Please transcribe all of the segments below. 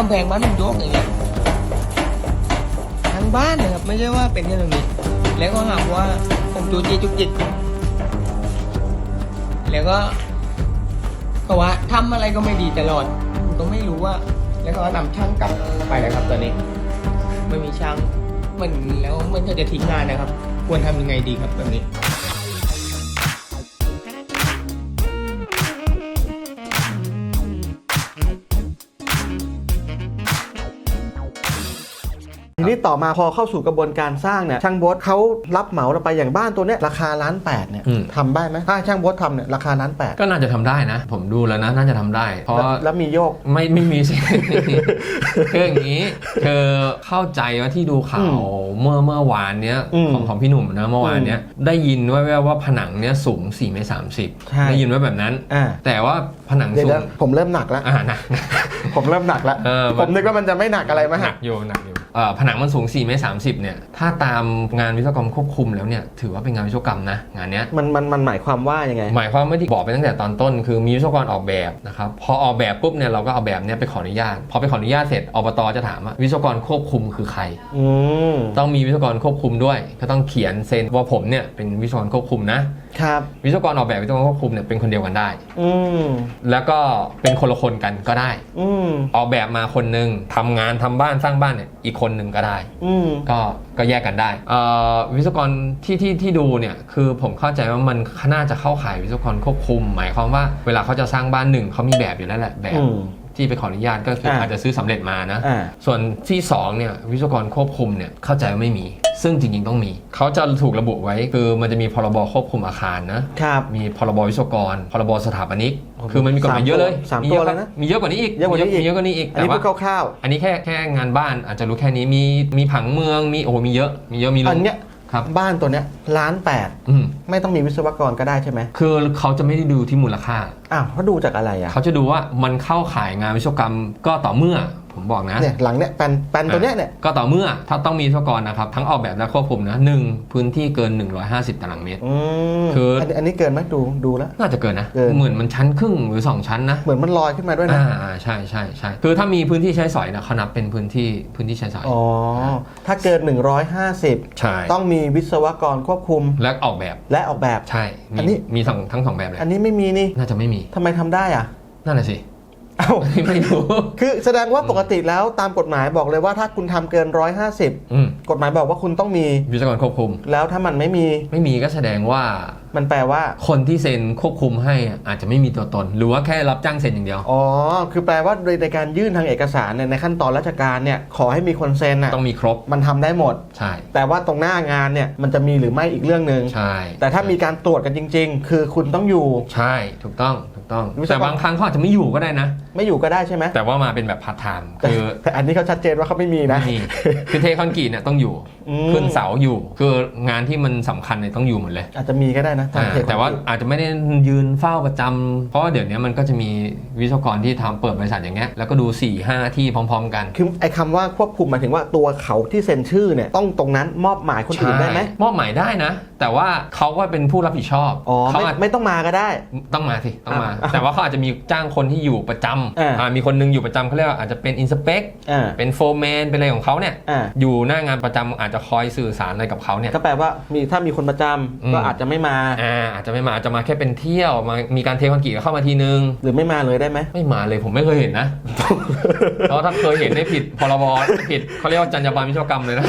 กำแพงบ้านมันยกอย่างเงี้ยทั้งบ้านนะครับไม่ใช่ว่าเป็นแค่ตรงนี้ แล้วก็หากว่าผมจูจีจุกจิกแล้วก็ก็ว่าทำอะไรก็ไม่ดีตลอดผมก็ไม่รู้ว่า แล้วก็นำช่างกลับไปแล้วครับตอนนี้ ไม่มีช่างเหมันแล้วมันก็จะทิ้งงานนะครับ ควรทำยังไงดีครับแบบนี้ ทีนี้ต่อมาพอเข้าสู่กระบวนการสร้างเนี่ยช่างโบสเขารับเหมาเราไปอย่างบ้านตัวเนี้ยราคาล้านแปดเนี่ยอืม ทำได้ไหมถ้าช่างโบสทำเนี่ยราคาล้านแปดก็น่าจะทำได้นะ ผมดูแล้วนะน่าจะทำได้ เพราะแล้วแล้วมีโยก ไม่ไม่มีสิ คืออย่างนี้เธอเข้าใจว่าที่ดูข่าวเมื่อเมื่อวานเนี้ยอืมของของพี่หนุ่มนะเมื่อวานเนี้ยได้ยินว่าว่าผนังเนี้ยสูง4เมตรสามสิบใช่ ได้ยินว่าแบบนั้น อ่าแต่ว่าผนังเดี๋ยวสูเดี๋ยวงผมเริ่มหนักแล้ว อ่าหนักผมเริ่มหนักแล้ว เออผมนึกว่ามันจะไม่หนักอะไรมาหนัฮะกอยู่หนักอยู่เอ่อ ผนังมันสูง4เมตรสามสิบเนี่ยถ้าตามงานวิศวกรรมควบคุมแล้วเนี่ยถือว่าเป็นงานวิศวกรรมนะงานเนี้ยมันมันมันหมายความว่ายังไง หมายความว่าที่บอกไปตั้งแต่ตอนต้น คือมีวิศวกรออกแบบนะครับพอออกแบบปุ๊บเนี่ยเราก็เอาแบบเนี้ยไปขออนุญาต พอไปขออนุญาตเสร็จอบตจะถามว่าวิศวกรควบคุมคือใครอืมต้องมีวิศวกรควบคุมด้วยก็ต้องเขียนเซ็นว่าผมเนี่ยเป็นวิศวกรควบคุมนะครับวิศวกรออกแบบวิศวกรควบคุมเนี่ยเป็นคนเดียวกันได้ อืมแล้วก็เป็นคนละคนกันก็ได้ อืมออกแบบมาคนหนึ่งทำงานทำบ้านสร้างบ้านเนี่ยอีกคนหนึ่งก็ได้ อืม ก็ก็แยกกันได้เอ่อวิศวกรที่ที่ที่ดูเนี่ยคือผมเข้าใจว่ามันน่าจะเข้าข่ายวิศวกรควบคุม หมายความว่าเวลาเขาจะสร้างบ้านหนึ่งเขามีแบบอยู่แล้วแหละแบบ อืม ที่ไปขออนุญาตก็คืออาอาจจะซื้อสำเร็จมานะ อ่า ส่วนที่สองเนี่ยวิศวกรควบคุมเนี่ยเข้าใจว่าไม่มี ซึ่งจริงๆต้องมี เขาจะถูกระบุไว้คือมันจะมีพรบควบคุมอาคารนะ ครับ มีพรบวิศวกร พรบสถาปนิก โอ้โหคือมันมีกฎหมายเยอะเลยสามมีตัวเยอะเลยนะมีเยอะกว่านี้อีกเยอะกว่านี้อีก มีเยอะกว่านี้อีกอันนี้แต่พูว่าดคร่าวอันนี้แค่แค่งานบ้านอาจจะรู้แค่นี้มีมีผังเมืองมีโอ้โหมีเยอะมีเยอะมีๆ ลอังนเนี้ย ครับบ้านตัวเนี้ยล้านแปดอืม ไม่ต้องมีวิศวกรก็ได้ใช่ไหมคือเขาจะไม่ได้ดูที่มูลค่า อ้าวเขาดูจากอะไรอะเขาจะดูว่ามันเข้าข่ายงานวิศวกรรมก็ต่อเมื่อ ผมบอกนะเนี่ยหลังเนี้ยแปลนแปลนตัวเนี้ยเนี่ยก็ต่อเมื่อถ้าต้องมีวิศวกรนะครับ ทั้งออกแบบและควบคุมนะหนึ่งพื้นที่เกิน 150 ตารางเมตรอืมคืออันนี้อันนี้เกินไหมดูดูแล้ว น่าจะเกินนะเกินเหมือนมันชั้นครึ่งหรือ 2 ชั้นนะเหมือนมันลอยขึ้นมาด้วยนะอ่าอ่าใช่ใช่ใช่คือถ้ามีพื้นที่ใช้สอยนะเขานับเป็นพื้นที่พื้นที่ใช้สอยอ๋อถ้าเกิน 150ใช่ต้องมีวิศวกรควบคุมและออกแบบและออกแบบใช่อันมีนี้มีสองทั้งสองแบบเลยอันนี้ไม่มีนี่น่าจะไม่มีทำไมทำได้อะนั่นแหละสิเอ้าไม่รู้คือแสดงว่าปกติแล้วตามกฎหมายบอกเลยว่าถ้าคุณทำเกิน 150อืมกฎหมายบอกว่าคุณต้องมีวิศวกรควบคุม แล้วถ้ามันไม่มีไม่มีก็แสดงว่า มันแปลว่า คนที่เซ็นควบคุมให้อะอาจจะไม่มีตัวตน หรือว่าแค่รับจ้างเซ็นอย่างเดียวอ๋อคือแปลว่าโดยในการยื่นทางเอกสารเนี่ยในขั้นตอนราชการเนี่ยขอให้มีคนเซ็นอะต้องมีครบมันทำได้หมดใช่แต่ว่าตรงหน้างานเนี่ยมันจะมีหรือไม่อีกเรื่องหนึ่งใช่แต่ถ้ามีการตรวจกันจริง ๆ คือคุณต้องอยู่ใช่ถูกต้องถูก ต้อง วิศวกร แต่บางครั้งเขาอาจจะไม่อยู่ก็ได้นะ ไม่อยู่ก็ได้ใช่ไหมแต่ว่ามาเป็นแบบพาร์ทไทม์แต่คือแต่อันนี้เขาชัดเจนว่าเขาไม่มีนะไม่มีคือเทคอนกรีตเนี่ยต้องอยู่ อืม ขึ้นเสาอยู่ คืองานที่มันสำคัญเนี่ยต้องอยู่หมดเลยอาจจะมีก็ได้นะทางอ่าเทคแต่ว่าอาจจะไม่ได้ยืนเฝ้าประจำเพราะว่าเดี๋ยวนี้มันก็จะมีวิศวกรที่ทำเปิดบริษัทอย่างเงี้ยแล้วก็ดู4ี่ห้าที่พร้อม ๆ กัน คือไอ้คำว่าควบคุมหมายถึงว่าตัวเขาที่เซ็นชื่อเนี่ยต้องตรงนั้นมอบหมายคนอื่นได้ไหมใช่มอบหมายได้นะ แต่ว่าเขาก็เป็นผู้รับผิดชอบอ๋อเขาไม่อาจไม่ต้องมาก็ได้ ต้องมาสิต้องมาอะแต่ว่าเขาอาจจะมีจ้างคนที่อยู่ประจอ่าำอ่ามีคนหนึงอยู่ประจำเขาเรียกว่าอาจจะเป็นอินสเปกอ่าเป็นโฟร์แมนเป็นอะไรของเขาเนี่ยอ่าอยู่หน้างานประจำอาจจะคอยสื่อสารอะไรกับเขาเนี่ยก็แปลว่ามีถ้ามีคนประจำอืมก็อาจจะไม่มาอ่าอาจจะไม่มาอาจจะมาแค่เป็นเที่ยวมามีการเทคอนกรีตเข้ามาทีนึง หรือไม่มาเลยได้ไหมไม่มาเลยผมไม่เคยเห็นนะเพราะถ้าเคยเห็นได้ผิดพรบผิดเขาเรียกว่าจรรยาบรรณวิศวกรรมเลยนะ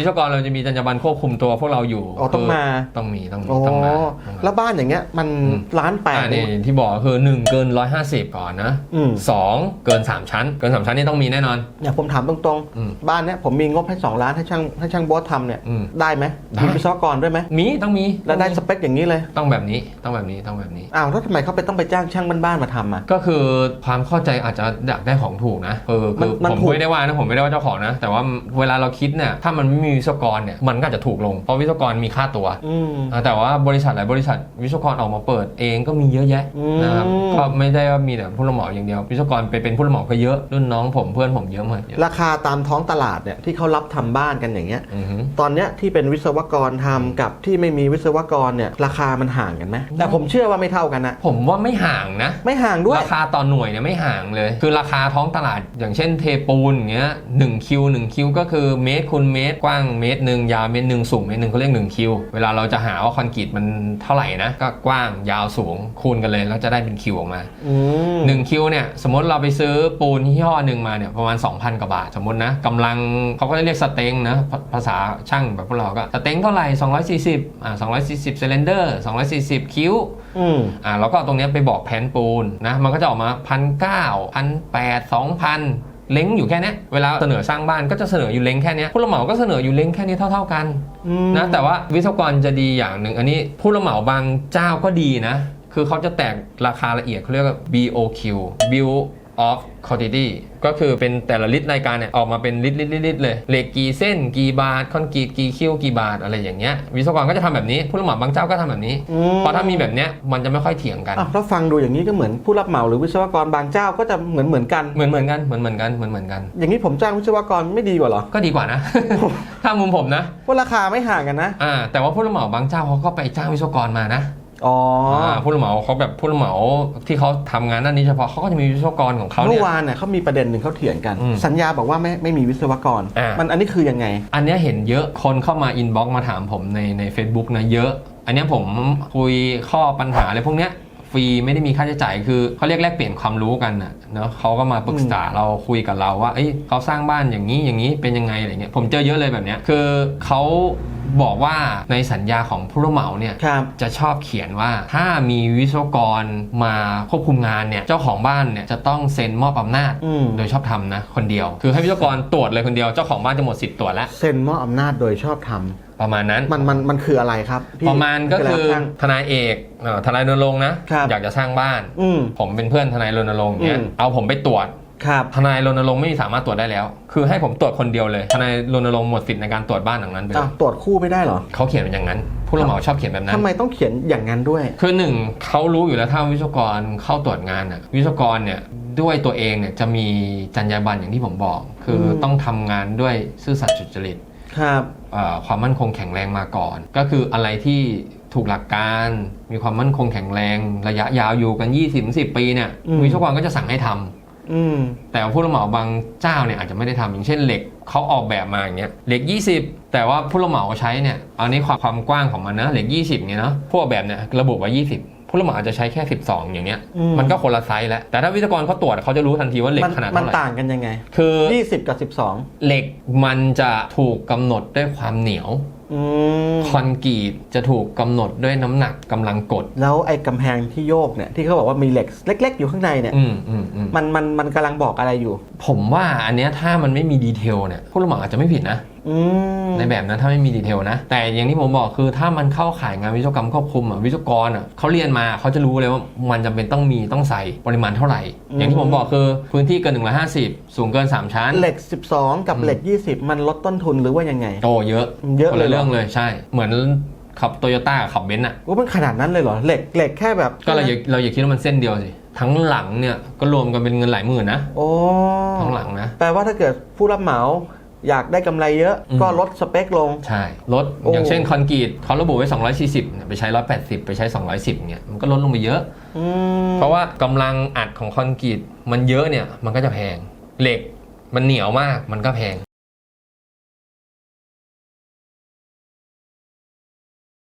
วิศวกรเราจะมีจรรยาบรรณควบคุมตัวพวกเราอยู่อ๋อต้องมา ต้องมีต้องมีอ๋อต้องมาต้องมาแล้วบ้านอย่างเงี้ยมันอืมล้านแปดอ่านี่ที่บอกก็คือ 1 เกิน 150 ก่อนนะอืม2เกิน 3 ชั้น เกิน 3 ชั้นนี่ต้องมีแน่นอนเนี่ยผมถามตรงอืมๆบ้านเนี้ยผมมีงบให้ 2 ล้านให้ช่างให้ช่างบอสทำเนี่ยอืมได้ไหมได้มีวิศวกรด้วยไหมมีต้องมีแล้วได้สเปคอย่างนี้เลยต้องแบบนี้ต้องแบบนี้ต้องแบบนี้อ้าวแล้วทำไมเขาไปต้องไปจ้างช่างบ้านๆมาทำอะก็คือความเข้าใจอาจจะอยากได้ของถูกนะเออคือมันมันผมถูกไม่ได้ว่านะผมไม่ได้ว่าเจ้าของนะ แต่ว่าเวลาเราคิดเนี่ยถ้ามันไม่มีมีวิศวกรเนี่ยมันก็อาจจะถูกลง เพราะวิศวกรมีค่าตัวอืมอ่าแต่ว่าบริษัทหลายบริษัทวิศวกรออกมาเปิดเองก็มีเยอะแยะอืม นะครับก็ไม่ได้ว่ามีแต่ผู้รับเหมาอย่างเดียว วิศวกรไปเป็นผู้รับเหมาก็เยอะรุ่นน้องผมเพื่อนผมเยอะมากเยอะราคาตามท้องตลาดเนี่ยที่เขารับทำบ้านกันอย่างเงี้ย อือฮึ ตอนเนี้ยที่เป็นวิศวกรทำกับที่ไม่มีวิศวกรเนี่ยราคามันห่างกันไหมแต่ผมเชื่อว่าไม่เท่ากันนะผมว่าไม่ห่างนะ ไม่ห่างด้วย ราคาต่อหน่วยเนี่ยไม่ห่างเลย คือราคาท้องตลาดอย่างเช่นเทปูนอย่างเงี้ยหนึ่งคิวหนึ่งคิวก็คือเมตรคูณเมตรกว้างเมตรหนึ่งยาวเมตรหนึ่งสูงเมตรหนึ่งเขาเรียกหนึ่งคิว เวลาเราจะหาว่าคอนกรีตมันเท่าไหร่นะ ก็กว้างยาวสูงคูณกันเลยแล้วจะได้เป็นคิวออกมาอืมหนึ่งคิวเนี่ยสมมติเราไปซื้อปูนยี่ห้อหนึ่งมาเนี่ยประมาณ 2,000กว่าบาทสมมตินะกำลังเขาก็เรียกสเต็งนะภาภาษาช่างแบบพวกเราก็สเต็งเท่าไหร่240อ่า240เซเลนเดอร์240 คิ้วอืมอ่าเราก็เอาตรงเนี้ยไปบอกแผ่นปูนนะมันก็จะออกมาพันเก้าพันแปดสองพัน เล้งอยู่แค่นี้เวลาเสนอสร้างบ้านก็จะเสนออยู่เล้งแค่นี้ผู้รับเหมาก็เสนออยู่เล้งแค่นี้เท่า ๆกันนะแต่ว่าวิศวกรจะดีอย่างหนึ่งอันนี้ผู้รับเหมาบางเจ้าก็ดีนะ คือเขาจะแตกราคาละเอียดเขาเรียกว่า BOQ Bill of Quantity ก็คือเป็นแต่ละลิตรรายการเนี่ยออกมาเป็นลิตรลิตรลิตรลิตรเลยเหล็กกี่เส้นกี่บาทคอนกรีตกี่คิวกี่บาทอะไรอย่างเงี้ยวิศวกรก็จะทำแบบนี้ ผู้รับเหมาบางเจ้าก็ทำแบบนี้อืมเพราะถ้ามีแบบเนี้ยมันจะไม่ค่อยเถียงกันอะถ้าฟังดูอย่างนี้ก็เหมือนผู้รับเหมาหรือวิศวกรบางเจ้าก็จะเหมือนเหมือนกันเหมือนเหมือนกันเหมือนเหมือนกันเหมือนเหมือนกัน อย่างนี้ผมจ้างวิศวกรไม่ดีกว่าเหรอก็ดีกว่านะ ถ้ามุมผมนะว่าราคาไม่ห่างกันนะอ่าแต่ว่าผู้รับเหมาบางเจ้าเขาก็ไปจ้างวิศวกรมานะ อ๋อาผู้รับเหมาเขาแบบผู้รับเหมาที่เขาทำงานด้านนี้เฉพาะเขาก็จะมีวิศวกรของเขาเมื่เนี่อยวานเนี่ยเขามีประเด็นหนึ่งเขาเถียงกันอืมสัญญาบอกว่าไม่ไม่มีวิศวกรอ่ามัมันอันนี้คือยังไง อันเนี้ยเห็นเยอะคนเข้ามาอินบ็อกมาถามผมในใน Facebook นะเยอะ อันเนี้ยผมคุยข้อปัญหาอะไรพวกเนี้ยฟรีไม่ได้มีค่าใช้จ่ายคือเขาเรียกแลกเปลี่ยนความรู้กันนะเนาะเขาก็มาปรึกษาเราคุยกับเราว่าเอ้ยเขาสร้างบ้านอย่างนี้อย่างนี้เป็นยังไงอะไรเงี้ยผมเจอเยอะเลยแบบเนี้ยคือเขา บอกว่าในสัญญาของผู้รับเหมาเนี่ยครับจะชอบเขียนว่าถ้ามีวิศวกรมาควบคุมงานเนี่ยเจ้าของบ้านเนี่ยจะต้องเซ็นมอบอำนาจ อืมโดยชอบทำนะคนเดียว คือให้วิศวกรตรวจเลยคนเดียวเจ้าของบ้านจะหมดสิทธิ์ตรวจแล้วเซ็นมอบอำนาจโดยชอบทำประมาณนั้น มันมันมันคืออะไรครับพี่ประมาณก็คือช่างทนายเอกเอ่อทนายรณรงค์นะครับ อยากจะสร้างบ้าน อืม ผมเป็นเพื่อนทนายรณรงค์เนี่ยอืม เอาผมไปตรวจ ครับทนายรณรงค์ไม่สามารถตรวจได้แล้ว คือให้ผมตรวจคนเดียวเลย ทนายรณรงค์หมดสิทธิ์ในการตรวจบ้านหลังนั้นไปเลอ้าวยตรวจคู่ไม่ได้เหรอเขาเขียนเป็นอย่างนั้น ผู้รับเหมาชอบเขียนแบบนั้นทำไมต้องเขียนอย่างนั้นด้วย คือหนึ่งเขารู้อยู่แล้วถ้าวิศวกรเข้าตรวจงานน่ะวิศวกรเนี่ยด้วยตัวเองเนี่ยจะมีจรรยาบรรณอย่างที่ผมบอก คืออม ต้องทำงานด้วยซื่อสัตย์สุจริต ครับ เอ่อความมั่นคงแข็งแรงมาก่อน ก็คืออะไรที่ถูกหลักการ มีความมั่นคงแข็งแรง ระยะยาวอยู่กัน 20-10 ปีเนี่ยอืม วิศวกรก็จะสั่งให้ทำ อืม แต่ว่าผู้รับเหมาบางเจ้าเนี่ยอาจจะไม่ได้ทำอย่างเช่นเหล็กเขาออกแบบมาอย่างเงี้ยเหล็ก 20 แต่ว่าผู้รับเหมาใช้เนี่ยอันนี้ความความกว้างของมันนะเหล็ก 20เนี่ยเนาะพวกแบบเนี่ยระบุไว้ 20 ผู้รับเหมาอาจจะใช้แค่ 12 อย่างเนี้ยอืม มันก็คนละไซส์แล้วแต่ถ้าวิศวกรเขาตรวจเขาจะรู้ทันทีว่าเหล็กมันขนาดมันเท่าไหร่ต่างกันยังไงคือ 20 กับ เหล็กมันจะถูกกำหนดด้วยความเหนียว12อืม คอนกรีตจะถูกกำหนดด้วยน้ำหนักกำลังกด แล้วไอ้กำแพงที่โยกเนี่ยที่เขาบอกว่ามีเหล็กเล็ก ๆ อยู่ข้างในเนี่ยอืมอืมอืมมันมันมันกำลังบอกอะไรอยู่ ผมว่าอันเนี้ยถ้ามันไม่มีดีเทลเนี่ยผู้รับเหมาอาจจะไม่ผิดนะอืมในแบบนั้นถ้าไม่มีดีเทลนะ แต่อย่างที่ผมบอกคือถ้ามันเข้าข่ายงานวิศวกรรมควบคุมอะวิศวกรอะเขาเรียนมาเขาจะรู้เลยว่ามันจำเป็นต้องมีต้องใส่ปริมาณเท่าไหร่ อย่างที่ผมบอกคือพื้นที่เกิน 150 สูงเกิน 3 ชั้น เหล็ก 12 กับเหล็ก 20 มันลดต้นทุนหรือว่ายังไงโตเยอะเยอะคนเลยละเหรอเรื่องเลยใช่ เหมือนขับโตโยต้าขับเบนซ์อะว่ามันขนาดนั้นเลยเหรอเหล็กเหล็กแค่แบบ ก็เราอย่าเราอย่าคิดว่ามันเส้นเดียวสิทั้งหลังเนี่ยก็รวมกันเป็นเงินหลายหมื่นนะโอ้ทั้งหลังนะแปลว่าถ้าเกิดผู้รับเหมา อยากได้กำไรเยอะอืม ก็ลดสเปคลง ใช่ลดโอ้ อย่างเช่นคอนกรีตเขาระบุไว้ 240เนี่ยไปใช้ 180 ไปใช้ 210เนี่ยมันก็ลดลงไปเยอะ อืมเพราะว่ากำลังอัดของคอนกรีตมันเยอะเนี่ยมันก็จะแพงเหล็กมันเหนียวมากมันก็แพง